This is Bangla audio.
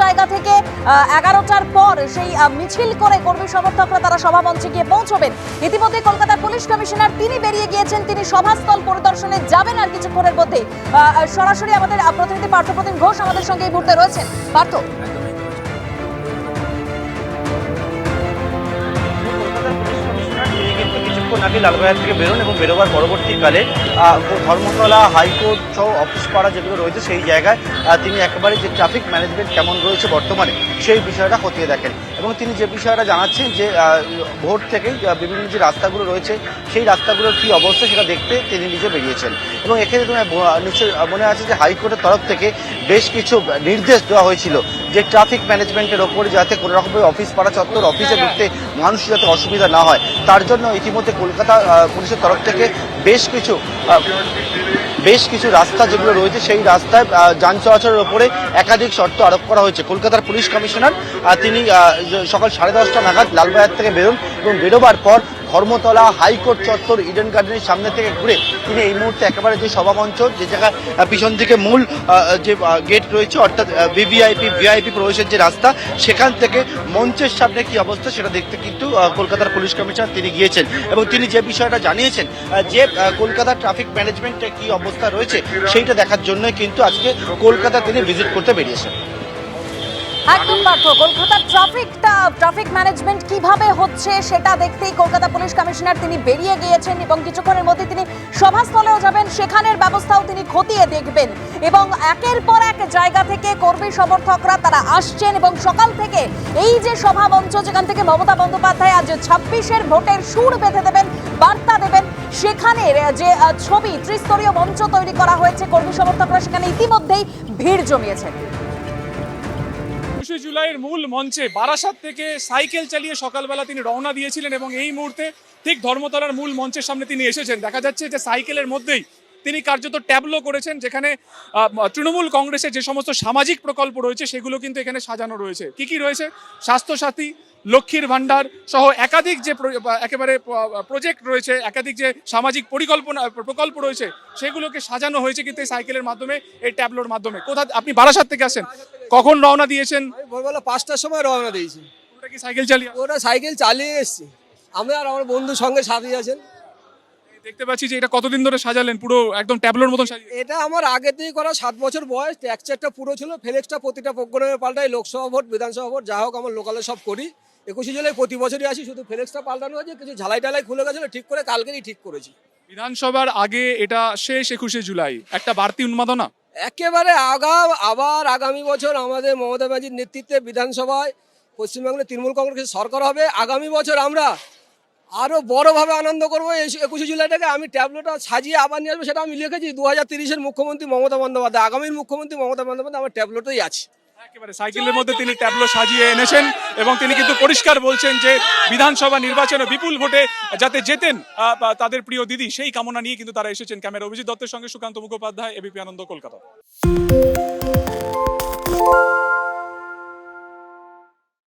জায়গা থেকে এগারোটার পর সেই মিছিল করে কর্মী সমর্থকরা তারা সভামঞ্চে গিয়ে পৌঁছবেন। ইতিমধ্যে কলকাতার পুলিশ কমিশনার তিনি বেরিয়ে গিয়েছেন, তিনি সভাস্থল পরিদর্শনে যাবেন আর কিছুক্ষণের মধ্যে সরাসরি আমাদের প্রতিনিধি প্রতিনিধি পার্থপ্রতিম ঘোষ আমাদের সঙ্গে এই মুহূর্তে রয়েছেন। পার্থ। কিছুক্ষণ লালবাজার থেকে বেরোন এবং বেরোবার পরবর্তীকালে ধর্মতলা হাইকোর্ট সহ অফিস পাড়া যেগুলো রয়েছে সেই জায়গায় তিনি একেবারে যে ট্রাফিক ম্যানেজমেন্ট কেমন রয়েছে বর্তমানে সেই বিষয়টা খতিয়ে দেখেন। এবং তিনি যে বিষয়টা জানাচ্ছেন যে ভোর থেকেই বিভিন্ন যে রাস্তাগুলো রয়েছে, সেই রাস্তাগুলোর কী অবস্থা সেটা দেখতে তিনি নিজে বেরিয়েছেন। এবং এখানে তোমার নিশ্চয় মনে আছে যে হাইকোর্টের তরফ থেকে বেশ কিছু নির্দেশ দেওয়া হয়েছিল যে ট্রাফিক ম্যানেজমেন্টের ওপরে যাতে কোনো রকমের অফিস পাড়া চত্বর, অফিসে ঢুকতে মানুষ যাতে অসুবিধা না হয়। তার জন্য ইতিমধ্যে কলকাতা পুলিশের তরফ থেকে বেশ কিছু বেশ কিছু রাস্তা যেগুলো রয়েছে, সেই রাস্তায় যান চলাচলের ওপরে একাধিক শর্ত আরোপ করা হয়েছে। কলকাতার পুলিশ কমিশনার তিনি সকাল সাড়ে দশটা নাগাদ লালবাজার থেকে বেরোন এবং বেরোবার পর ধর্মতলা হাইকোর্ট চত্বর ইডেন গার্ডেনের সামনে থেকে ঘুরে তিনি এই মুহূর্তে একেবারে যে সভামঞ্চ যে জায়গায় আহ, পিছন দিকে মূল যে গেট রয়েছে অর্থাৎ ভিভিআইপি ভিআইপি প্রবেশের যে রাস্তা সেখান থেকে মঞ্চের সামনে কি অবস্থা সেটা দেখতে কিন্তু কলকাতার পুলিশ কমিশনার তিনি গিয়েছেন। এবং তিনি যে বিষয়টা জানিয়েছেন যে কলকাতার ট্রাফিক ম্যানেজমেন্টে কি অবস্থা রয়েছে সেইটা দেখার জন্যই কিন্তু আজকে কলকাতা তিনি ভিজিট করতে বেরিয়েছেন। একদম পার্থ, কলকাতার ট্রাফিকটা ট্রাফিক ম্যানেজমেন্ট কীভাবে হচ্ছে সেটা দেখতেই কলকাতা পুলিশ কমিশনার তিনি বেরিয়ে গিয়েছেন এবং কিছুক্ষণের মধ্যে তিনি সভাস্থলেও যাবেন। সেখানের ব্যবস্থাও তিনি খতিয়ে দেখবেন এবং একের পর এক জায়গা থেকে কর্মী সমর্থকরা তারা আসছেন এবং সকাল থেকে এই যে সভা মঞ্চ, যেখান থেকে মমতা বন্দ্যোপাধ্যায় আজ ছাব্বিশের ভোটের সুর বেঁধে দেবেন, বার্তা দেবেন, সেখানের যে ছবি, ত্রিস্তরীয় মঞ্চ তৈরি করা হয়েছে, কর্মী সমর্থকরা সেখানে ইতিমধ্যেই ভিড় জমিয়েছেন। একুশে জুলাইয়ের মূল মঞ্চে বারাসাত থেকে সাইকেল চালিয়ে সকালবেলা তিনি রওনা দিয়েছিলেন এবং এই মুহূর্তে ঠিক ধর্মতলার মূল মঞ্চের সামনে তিনি এসেছেন। দেখা যাচ্ছে যে সাইকেলের মধ্যেই তিনি কার্যত ট্যাবলো করেছেন, যেখানে তৃণমূল কংগ্রেসের যে সমস্ত সামাজিক প্রকল্প রয়েছে, সেগুলো কিন্তু এখানে সাজানো রয়েছে। কি কি রয়েছে? স্বাস্থ্যসাথী লক্ষ্মীর ভাণ্ডার সহ একাধিক যে একেবারে প্রজেক্ট রয়েছে একাধিক যে সামাজিক পরিকল্পনা প্রকল্প রয়েছে সেগুলোকে সাজানো হয়েছে কিন্তু এই সাইকেলের মাধ্যমে এই ট্যাবলোর মাধ্যমে। কোথা আপনি বারাসাত থেকে আসেন? কখন রওনা দিয়েছেন? ভোরবেলা পাঁচটার সময় রওনা দিয়েছি। ওটা কি সাইকেল চালিয়ে? ওটা সাইকেল চালিয়ে এসছি। আমি আর আমার বন্ধুর সঙ্গে সাথে আছেন। দেখতে পাচ্ছি যে এটা কতদিন ধরে সাজালেন পুরো একদম ট্যাবলোর মতন সাজিয়ে। এটা আমার আগে থেকে করা সাত বছর বয়স ট্যাক্সারটা পুরো ছিল ফ্লেক্সটা প্রতিটা প্রোগ্রামে পাল্টাই লোকসভা ভোট বিধানসভা ভোট যা হোক আমার লোকালে সব করি। একুশে জুলাই প্রতি বছরই আসি শুধু ফ্লেক্সটা পাল্টানো হয়েছে কিছু ঝালাই টালাই খুলে গেছিল ঠিক করে কালকেরই ঠিক করেছি। বিধানসভার আগে এটা শেষ একুশে জুলাই একটা বাড়তি উন্মাদনা? একেবারে আগাম আবার আগামী বছর আমাদের মমতা ব্যানার্জির নেতৃত্বে বিধানসভায় পশ্চিমবাংলার তৃণমূল কংগ্রেসের সরকার হবে। আগামী বছর আমরা আরও বড়োভাবে আনন্দ করব এই একুশে জুলাইটাকে। আমি ট্যাবলেটটা সাজিয়ে আবার নিয়ে আসব সেটা আমি লিখেছি। দু হাজার তিরিশের মুখ্যমন্ত্রী মমতা বন্দ্যোপাধ্যায় আগামীর মুখ্যমন্ত্রী মমতা বন্দ্যোপাধ্যায় আমার ট্যাবলেটেই আছে। একেবারে সাইকেলের মধ্যে তিনি ট্যাবলো সাজিয়ে এনেছেন এবং তিনি কিন্তু পরিষ্কার বলছেন যে বিধানসভা নির্বাচনে বিপুল ভোটে যাতে জেতেন তাদের প্রিয় দিদি, সেই কামনা নিয়ে কিন্তু তারা এসেছেন ক্যামেরা অভিজিৎ দত্তের সঙ্গে সুকান্ত মুখোপাধ্যায় এবিপি আনন্দ, কলকাতা।